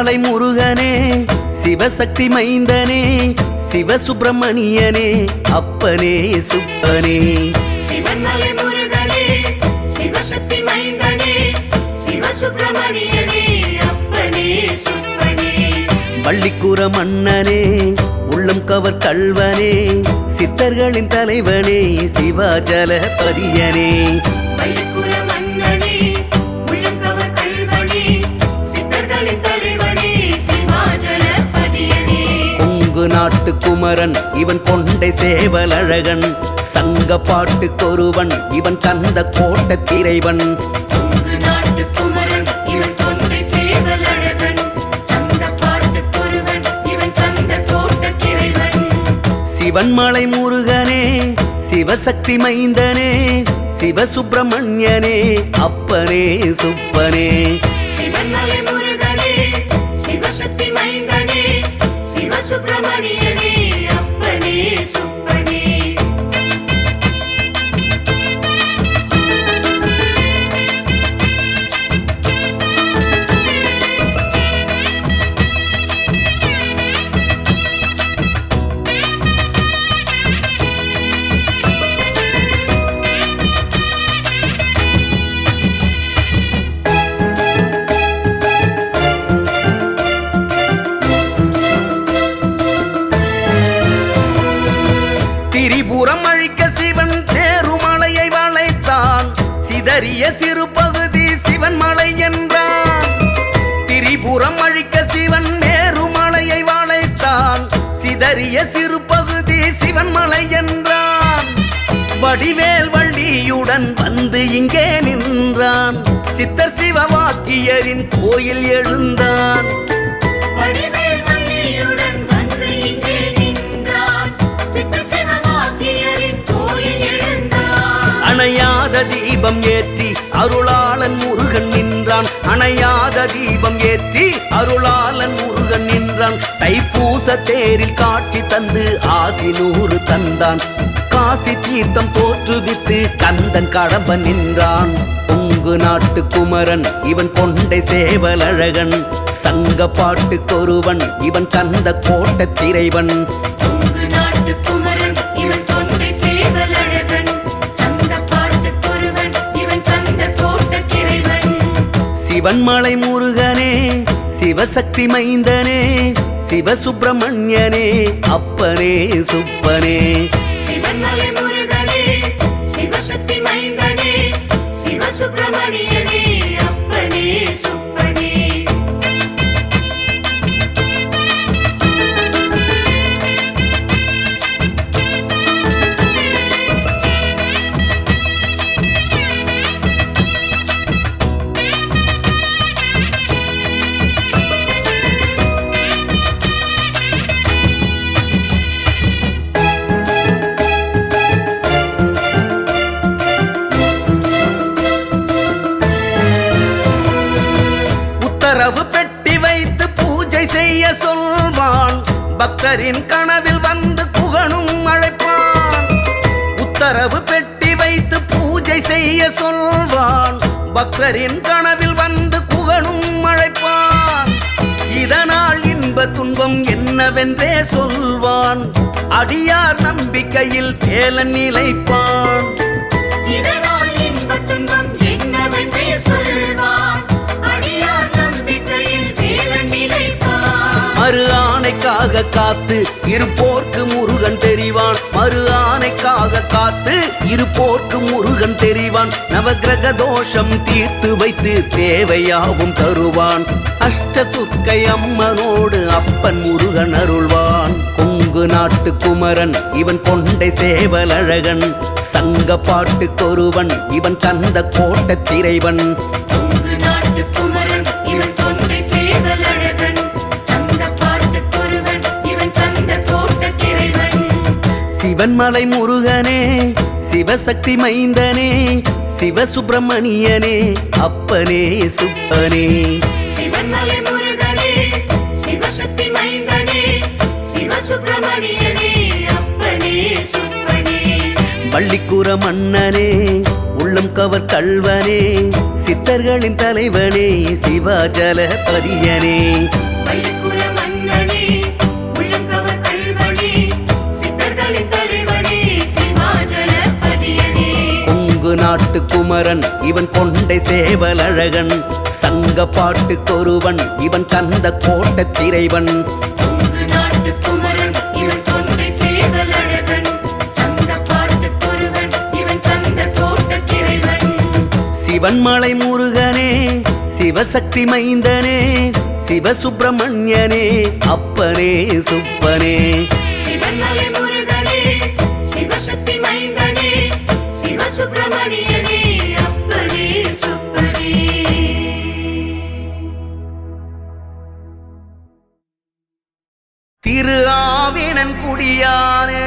சிவன்மலை முருகனே சிவசக்தி மைந்தனே சிவசுப்பிரமணியனே அப்பனே சுப்பனே. சிவன்மலை முருகனே சிவசக்தி மைந்தனே சிவசுப்பிரமணியனே அப்பனே சுப்பனே. வள்ளிக்குற மன்னனே உள்ளம் கவர் கல்வனே சித்தர்களின் தலைவனே சிவாஜல கொங்கு நாட்டு குமரன் இவன் கொண்டை தொண்டை சேவலழகன். சங்க பாட்டு குருவன் இவன் தந்த கோட்ட திரைவன். சிவன்மலை முருகனே சிவசக்தி மைந்தனே சிவசுப்பிரமணியனே அப்பனே சுப்பனே. திரிபுரம் அழிக்க சிவன் தேருமலையை வளைத்தான். சிதறிய சிறு பகுதி சிவன் மலை என்றான். திரிபுரம் அழிக்க சிவன் நேருமலையை வளைத்தான். சிதறிய சிறு பகுதி சிவன் மலை என்றான். வடிவேல் வள்ளியுடன் வந்து இங்கே நின்றான். சித்தர் சிவவாக்கியரின் கோயில் எழுந்தான். வடிவேல் வள்ளியுடன் அணையாத தீபம் ஏற்றி அருளாளன் முருகன் நின்றான். அணையாத தீபம் ஏற்றி அருளாளன் முருகன் நின்றான். தைப்பூச தேரில் காட்சி தந்து ஆசி நூறு தந்தான். காசி தீர்த்தம் தோற்றுவித்து கந்தன் கடம்ப நின்றான். கொங்கு நாட்டு குமரன் இவன் கொண்டை சேவலழகன். சங்க பாட்டுக்கொருவன் இவன் கந்த கோட்ட திரைவன். கொங்கு நாட்டு குமரன் சிவன்மலை முருகனே சிவசக்தி மைந்தனே சிவசுப்பிரமணியனே அப்பனே சுப்பனே. சிவன்மலை உத்தரவு பெட்டி வைத்து பூஜை செய்ய சொல்வான். பக்தரின் கனவில் வந்து புகழும் அழைப்பான். இதனால் இன்ப துன்பம் என்னவென்றே சொல்வான். அடியார் நம்பிக்கையில் வேலன் நிலைப்பான். இதனால் இன்பத் துன்பம் என்னவென்றே சொல்வான். அடியார் நம்பிக்கையில் வேலன் நிலைப்பான். மறு ஆணைக்காக காத்து இருப்போர்க்கு முருகன் தெரிவான். மறு ஆணைக்காக காத்து இருப்போர்க்கு முருகன் தெரிவான். நவகிரக தோஷம் தீர்த்து வைத்து தேவையாவும் தருவான். அஷ்ட துர்க்கை அம்மனோடு அப்பன் முருகன் அருள்வான். கொங்கு நாட்டு குமரன் இவன் கொண்டை சேவலழகன். சங்க பாட்டுக்கொருவன் இவன் தந்த கோட்ட திரைவன். சிவன்மலை முருகனே சிவசக்தி மைந்தனே சிவசுப்பிரமணியனே அப்பனே சுப்பனே. சிவன்மலை முருகனே சிவசக்தி மைந்தனே சிவசுப்பிரமணியனே அப்பனே சுப்பனே. பள்ளிக்கூற மன்னனே உள்ளம் கவர் கல்வனே சித்தர்களின் தலைவனே சிவாஜல பதியனே. பள்ளிக்கூற மன்னனே உள்ளம் கவர் கல்வனே சித்தர்களின் நாட்டு குமரன் இவன் தொண்டை சேவலழகன். சங்க பாட்டு குருவன் இவன் தந்த கோட்ட திரைவன். சிவன்மலை முருகனே சிவசக்தி மைந்தனே சிவசுப்பிரமணியனே அப்பனே சுப்பனே. சிவன்மலை திரு ஆவினன் குடியானே.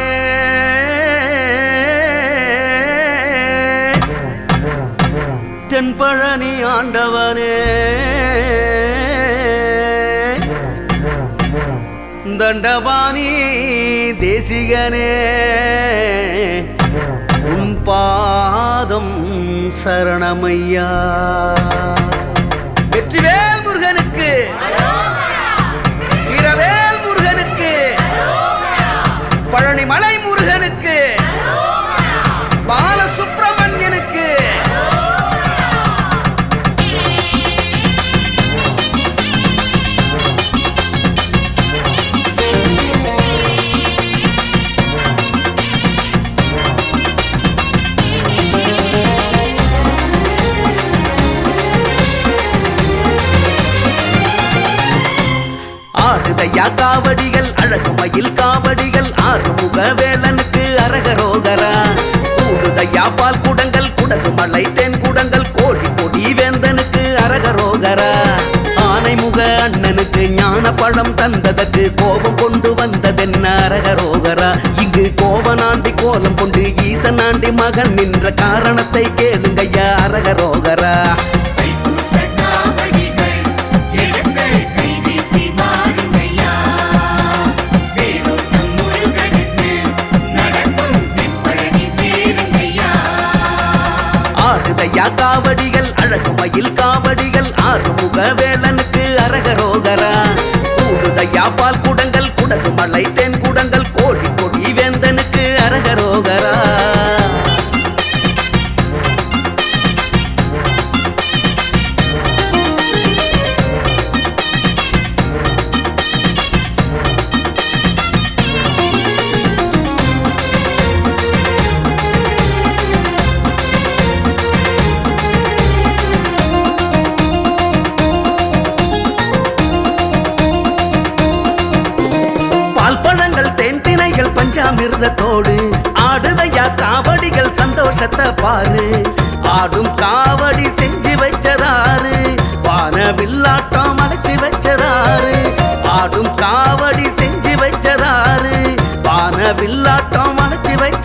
தென்பழனி ஆண்டவனே. தண்டபாணி தேசிகனே. பாதம் சரணமையா. வெற்றிவேல் முருகனுக்கு. வீரவேல் முருகனுக்கு. பழனிமலை முருகனுக்கு. காவடிகள் அழகுமயில் காவடிகள் ஆறுமுக வேலனுக்கு அரகரோகரா. கூடுதையா பால் குடங்கள் குடகு மலை தென் குடங்கள் கோழி கொடி வேந்தனுக்கு அரகரோகரா. ஆனைமுக அண்ணனுக்கு ஞான பழம் தந்ததற்கு கோபம் கொண்டு வந்ததென்ன அரகரோகரா. இங்கு கோவனாண்டி கோலம் கொண்டு ஈசனாண்டி மகன் நின்ற காரணத்தை கேளுங்கய்யா அரகரோகரா.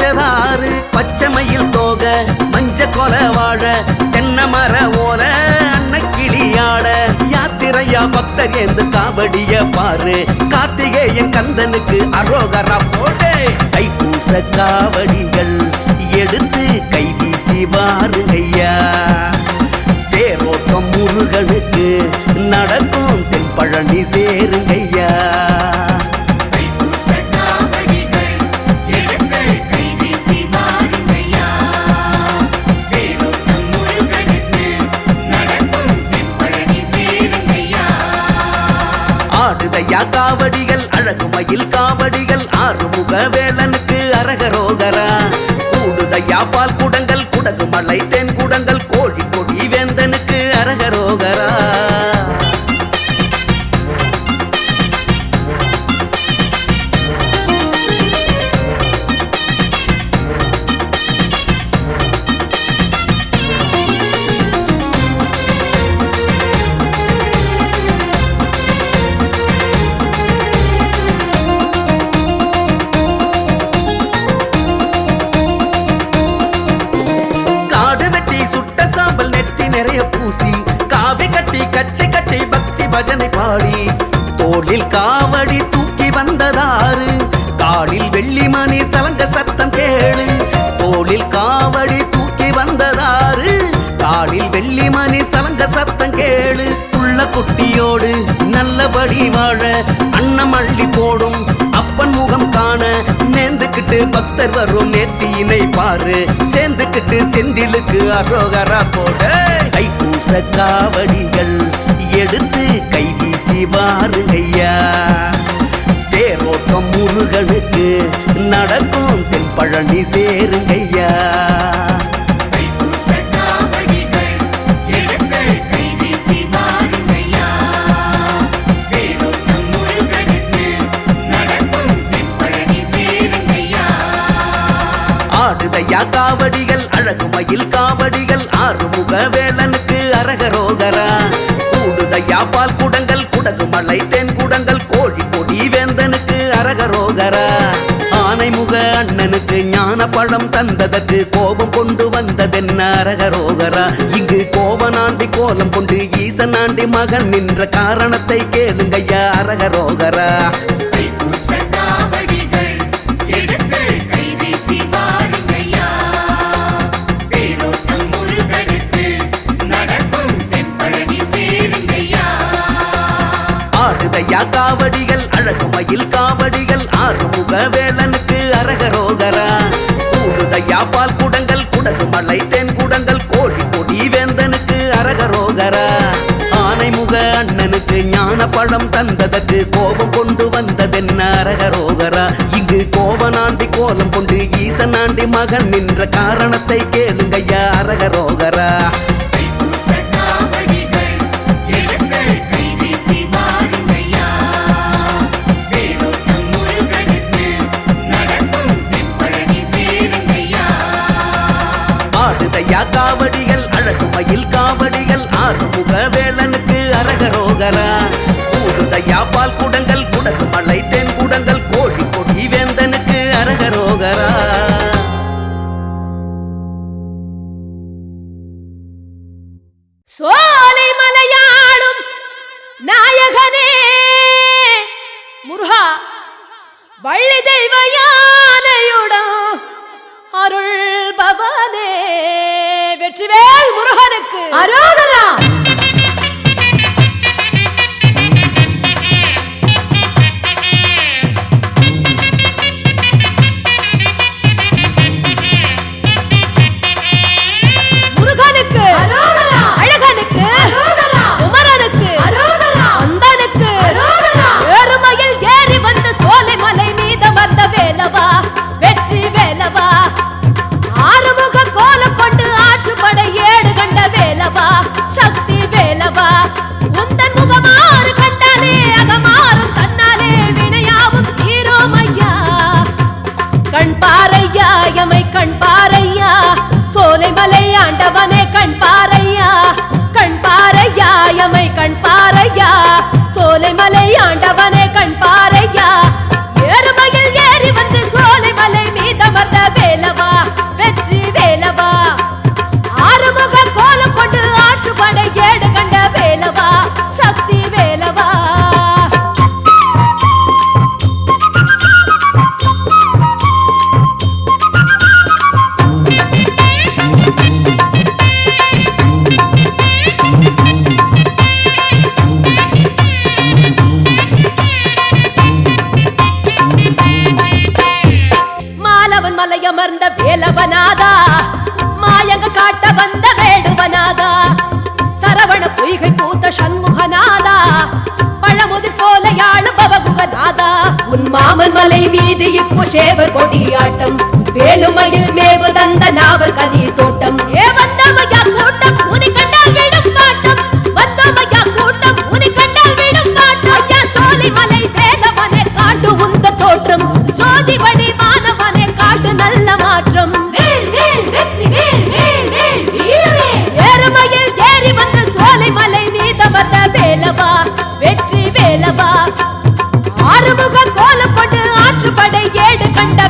அடைச்சு வச்சதாரு பச்சை தோக மஞ்ச கொல வாழ தென்ன மர ஓல அன்னக்கிளியாட யாத்திரையா பக்தர் எந்த காவடிய பாரு கார்த்திகேயன் கந்தனுக்கு அரோகரா போட்டு. கைப்பூச காவடிகள் எடுத்து கைவீசி வாருங்கய்யா தேரோட்டம் முருகனுக்கு நடக்கும் தென்பழனி சேருங்கய்யா காவடிகள் அழகுமயில் காவடிகள் ஆறுமுக வேலனுக்கு அரகரோகரா. கூடுதையா பால் குடங்கள் குடகு மலை தென் குடங்கள் கோழி கொடி வேந்தனுக்கு அரகரோகரா. சேர்ந்துக்கிட்டு பக்தர் வரும் நேர்த்தியினை பாரு. சேர்ந்துக்கிட்டு செந்திலுக்கு அரோகரா போட. தைப்பூச காவடிகள் எடுத்து கைவீசி வாருங்கய்யா. தேரோட்டம் முருகனுக்கு நடக்கும் தென்பழனி சேருங்கய்யா. பழம் தந்ததற்கு கோபம் கொண்டு வந்ததென்ன அரகரோகரா இங்கு கோவனாண்டி கோலம் கொண்டு ஈசனாண்டி மகன் நின்ற காரணத்தை கேளுங்கய்யா அரகரோகரா பழம் தந்ததற்கு கோபம் கொண்டு வந்ததென்ன அரகரோகரா இங்கு கோவனாண்டி கோலம் கொண்டு ஈசனாண்டி மகன் நின்ற காரணத்தை கேளுங்கய்யா அரகரோகரா. கூடுதையா பால் குடங்கள் குடகு மலை தென் குடங்கள் கோழி கொடி வேந்தனுக்கு அரகரோகரா. சோலை மலையாடும் நாயகனே! முருகா வள்ளி தெய்வ யானையுடன் அருள் பவனே வெற்றிவேல் முருகனுக்கு! அரோகரா கண் பாறையா எமை கண் பாறையா சோலை மலை ஆண்டவனே கண் பாறையா கண் பாறையா எமை கண் பாறையா சோலை மலை மலையமர்ந்த மாயங்க காட்ட வந்த வேடுவனாதா சரவண பொய்கை பூத்த சண்முகனாதா பழமுதிர் சோலையாளும் பவகுகநாதா. உன் மாமன் மலை மீது இப்போ சேவர் கொடியாட்டம் வேலுமையில் மேவு தந்த நாவர் கதிர் தோட்டம் ஏ வந்தமையா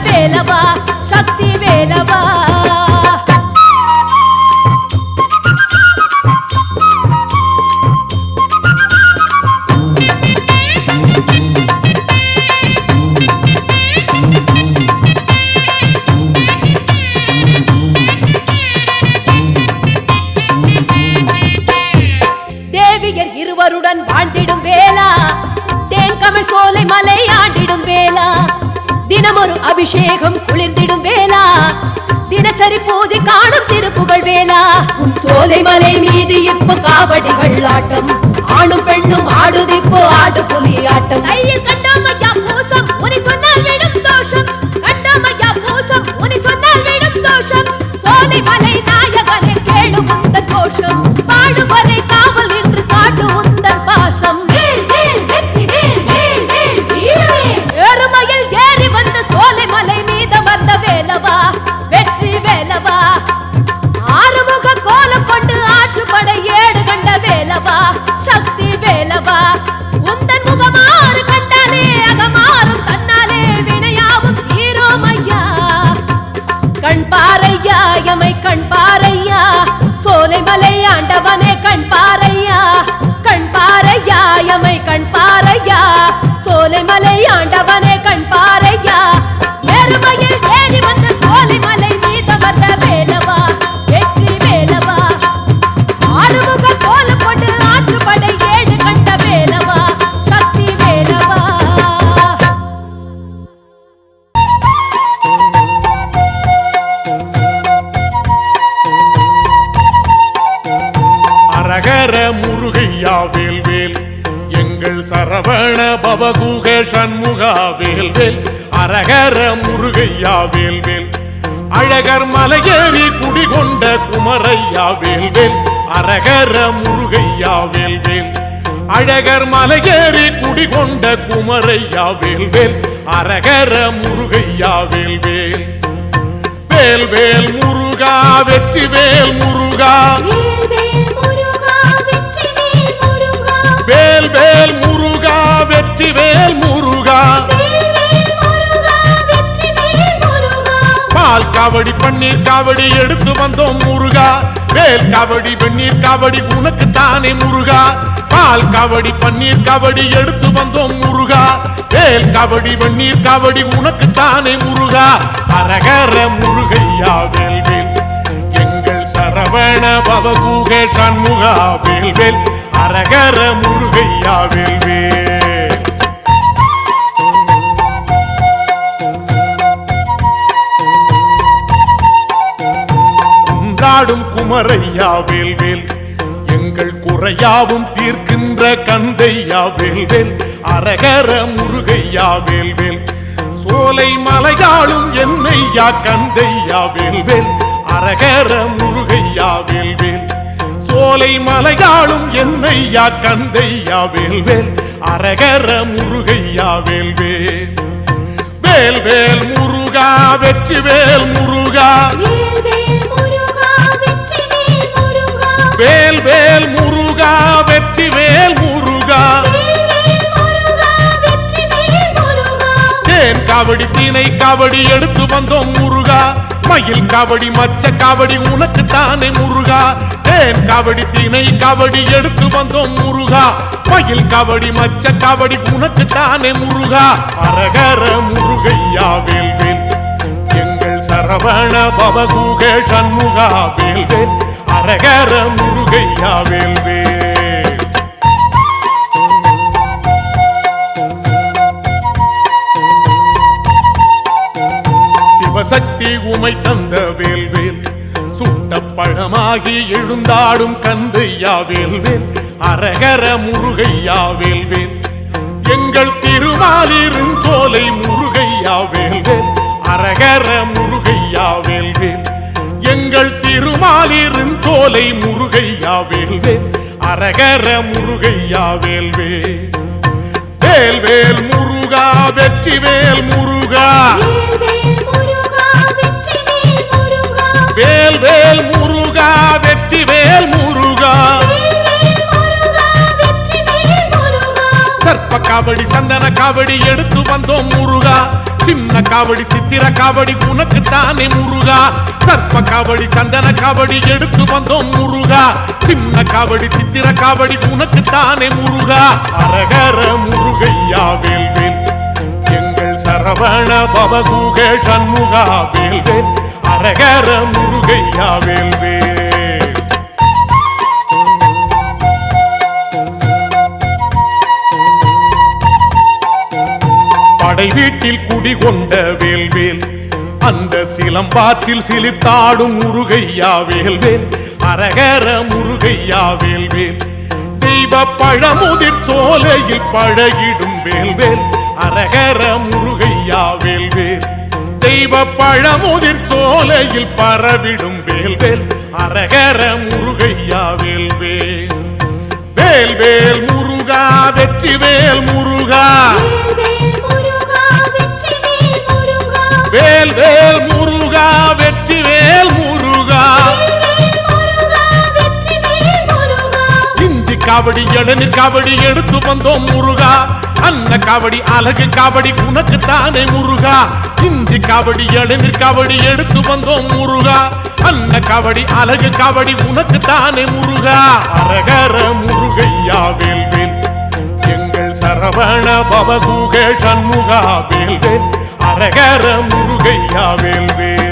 வேலவா சக்தி வேலவா? தினசரி பூஜை காணும் திருப்புகழ் வேலா. உன் சோலை மலை மீது இப்போ காவடிகள் ஆட்டம் ஆணும் பெண்ணும் ஆடுதிப்போ ஆடு புலி ஆட்டம் கையில் கண்டாமையா முருகையா வேல். எங்கள் சரவண பவகுக சண்முகா வேல். அரகர முருகையா வேல். அழகர் மலையேறி குடிகொண்ட குமரையா வேல். அரகர முருகையா வேல். அழகர் மலையேறி குடிகொண்ட குமரையா வேல். அரகர முருகையா வேல். வேல் வேல் முருகா வெற்றி வேல் முருகா. வேல் வேல் முருகா வெற்றி வேல் முருகா. பால் காவடி பன்னீர் காவடி எடுத்து வந்தோம் முருகா. வேல் காவடி வெந்நீர் காவடி உனக்கு தானே முருகா. பால் காவடி பன்னீர் காவடி எடுத்து வந்தோம் முருகா. வேல் காவடி வெந்நீர் காவடி உனக்கு தானே முருகா. அரகர முருகையா வேல் வேல். எங்கள் சரவண பவகூக சண்முகா வேல் வேல். அரகர முருகையா வேல் வேல் குமரையா வேல்வேல் எங்கள் குறையாவும் தீர்க்கின்ற கந்தையா வேல்வேல் அரகர முருகையா வேல்வேல் சோலை மலையாளும் என்னையா கந்தையா வேல்வேல் அரகர முருகையா வேல்வேல் சோலை மலையாளும் என்னையா கந்தையா வேல்வேல் அரகர முருகையா வேல்வேல். வேல் வேல் முருகா வெற்றி வேல் முருகா. வேல் வேல் முருகா வெற்றி வேல் முருகா. தேன் காவடி தீனை காவடி எடுத்து வந்தோம் முருகா. மயில் காவடி மச்ச காவடி உனக்கு தானே முருகா. தேன் காவடி தீனை காவடி எடுத்து வந்தோம் முருகா. மயில் காவடி மச்ச காவடி உனக்கு தானே முருகா. அரகர முருகையா வேல்வேல். எங்கள் சரவண பவகூக சண்முகா வேல்வேல். அரகர முருகையா வேல் சக்தி சிவசக்தி தந்த வேல்வேல். சுட்ட பழமாகி எழுந்தாடும் கந்தையா வேல்வேல். அரகர முருகையா வேல்வேல். எங்கள் திருமாலிருஞ்சோலை முருகையா வேல்வேல். அரகர முருகையா வேல்வேல். எங்கள் திருமாலிருஞ்சோலை முருகையா வேல்வேல். அரகர முருகையா வேல்வேல். வேல் முருகா வெற்றி வேல் முருகா வேல் வேல் முருகா வெற்றி வேல் முருகா. சர்ப்ப காவடி சந்தன காவடி எடுத்து வந்தோம் முருகா. சின்ன காவடி சித்திர காவடி உனக்கு தானே முருகா. சர்ப்ப காவடி சந்தன காவடி எடுத்து வந்தோம் முருகா. சின்ன காவடி சித்திர காவடி உனக்கு தானே முருகா. அரகர முருகையா வேல்வேல் எங்கள் சரவண பவகூக சண்முகா வேல்வேல் அரகர முருகையா வேல்வே. படை வீட்டில் குடிகொண்ட வேல்வேல் அந்த சிலம்பாற்றில் சிலிர்த்தாடும் முருகையா வேல்வேல் அரகர முருகையா வேல்வேல். தெய்வ பழமுதிர் சோலையில் பழகிடும் வேல்வேல் அரகர முருகையா வேல்வேல். தெய்வ பழமுதிர் சோலையில் பரவிடும் வேல்வேல் அரகர முருகையா வேல்வேல். வேல்வேல் முருகா வெற்றி வேல் முருகா காவடி எழுநீர் காவடி எடுத்து வந்தோம் முருகா. அன்ன காவடி அழகு காவடி உனக்கு தானே முருகா. இஞ்சி காவடி எழுநீர் காவடி எடுத்து வந்தோம் முருகா. அன்ன காவடி அழகு காவடி உனக்கு தானே முருகா. அரகர முருகையா வேல்வேல் எங்கள் சரவண பவகூக சண்முகா வேல்வேல் அரகர முருகையா வேல்வேல்